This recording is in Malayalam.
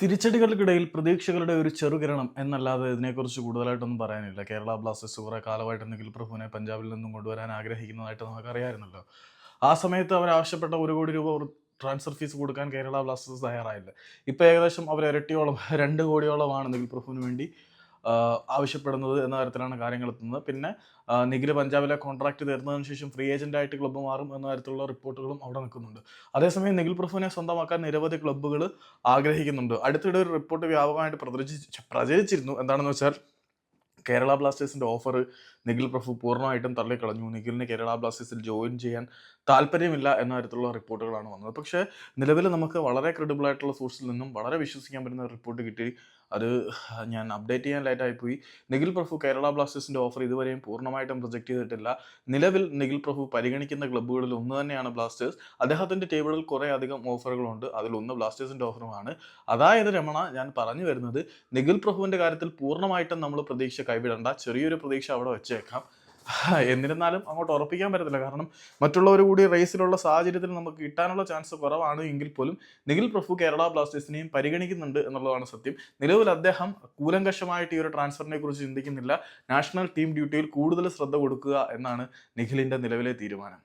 തിരിച്ചടികൾക്കിടയിൽ പ്രതീക്ഷകളുടെ ഒരു ചെറുകിരണം എന്നല്ലാതെ ഇതിനെക്കുറിച്ച് കൂടുതലായിട്ടൊന്നും പറയാനില്ല. കേരള ബ്ലാസ്റ്റേഴ്സ് കുറേ കാലമായിട്ട് നിഖിൽ പ്രഭുവിനെ പഞ്ചാബിൽ നിന്നും കൊണ്ടുവരാൻ ആഗ്രഹിക്കുന്നതായിട്ട് നമുക്കറിയാമായിരുന്നല്ലോ. ആ സമയത്ത് അവർ ആവശ്യപ്പെട്ട ഒരു കോടി രൂപ ട്രാൻസ്ഫർ ഫീസ് കൊടുക്കാൻ കേരള ബ്ലാസ്റ്റേഴ്സ് തയ്യാറായില്ല. ഇപ്പോൾ ഏകദേശം അവർ ഇരട്ടിയോളം രണ്ട് കോടിയോളമാണ് നിഖിൽ പ്രഭുവിന് വേണ്ടി ആവശ്യപ്പെടുന്നത് എന്ന തരത്തിലാണ് കാര്യങ്ങൾ എത്തുന്നത്. പിന്നെ നിഖിൽ പഞ്ചാബിലെ കോൺട്രാക്ട് തീർന്നതിന് ശേഷം ഫ്രീ ഏജന്റ് ആയിട്ട് ക്ലബ്ബ് മാറും എന്ന തരത്തിലുള്ള റിപ്പോർട്ടുകളും അവിടെ നിൽക്കുന്നുണ്ട്. അതേസമയം നിഖിൽ പ്രഭുവിനെ സ്വന്തമാക്കാൻ നിരവധി ക്ലബ്ബുകൾ ആഗ്രഹിക്കുന്നുണ്ട്. അടുത്തിടെ ഒരു റിപ്പോർട്ട് വ്യാപകമായിട്ട് പ്രചരിച്ച് പ്രചരിച്ചിരുന്നു. എന്താണെന്ന് വെച്ചാൽ കേരള ബ്ലാസ്റ്റേഴ്സിന്റെ ഓഫർ നിഖിൽ പ്രഭു പൂർണമായിട്ടും തള്ളിക്കളഞ്ഞു. നിഖിലിന് കേരള ബ്ലാസ്റ്റേഴ്സിൽ ജോയിൻ ചെയ്യാൻ താല്പര്യമില്ല എന്ന തരത്തിലുള്ള റിപ്പോർട്ടുകളാണ് വന്നത്. പക്ഷേ നിലവിൽ നമുക്ക് വളരെ ക്രെഡിബിൾ ആയിട്ടുള്ള സോഴ്സിൽ നിന്നും വളരെ വിശ്വസിക്കാൻ പറ്റുന്ന റിപ്പോർട്ട് കിട്ടി. അത് ഞാൻ അപ്ഡേറ്റ് ചെയ്യാൻ ലേറ്റായി പോയി നിഖിൽ പ്രഭു കേരള ബ്ലാസ്റ്റേഴ്സിന്റെ ഓഫർ ഇതുവരെയും പൂർണമായിട്ടും പ്രൊജക്ട് ചെയ്തിട്ടില്ല. നിലവിൽ നിഖിൽ പ്രഭു പരിഗണിക്കുന്ന ക്ലബ്ബുകളിൽ ഒന്ന് തന്നെയാണ് ബ്ലാസ്റ്റേഴ്സ്. അദ്ദേഹത്തിന്റെ ടേബിളിൽ കുറേ അധികം ഓഫറുകളുണ്ട് അതിലൊന്ന് ബ്ലാസ്റ്റേഴ്സിന്റെ ഓഫറുമാണ് അതായത് രമണ ഞാൻ പറഞ്ഞു വരുന്നത് നിഖിൽ പ്രഭുവിന്റെ കാര്യത്തിൽ പൂർണമായിട്ടും നമ്മൾ പ്രതീക്ഷ കൈവിടണ്ട. ചെറിയൊരു പ്രതീക്ഷ അവിടെ വെച്ചേക്കാം. എന്നിരുന്നാലും അങ്ങോട്ട് ഉറപ്പിക്കാൻ പറ്റത്തില്ല. കാരണം മറ്റുള്ളവർ കൂടി റേസിലുള്ള സാഹചര്യത്തിൽ നമുക്ക് കിട്ടാനുള്ള ചാൻസ് കുറവാണ് എങ്കിൽ പോലും നിഖിൽ പ്രഭു കേരള ബ്ലാസ്റ്റേഴ്സിനെയും പരിഗണിക്കുന്നുണ്ട് എന്നുള്ളതാണ് സത്യം. നിലവിൽ അദ്ദേഹം കൂലങ്കഷമായിട്ട് ഈ ഒരു ട്രാൻസ്ഫറിനെ കുറിച്ച് ചിന്തിക്കുന്നില്ല. നാഷണൽ ടീം ഡ്യൂട്ടിയിൽ കൂടുതൽ ശ്രദ്ധ കൊടുക്കുക എന്നാണ് നിഖിലിന്റെ നിലവിലെ തീരുമാനം.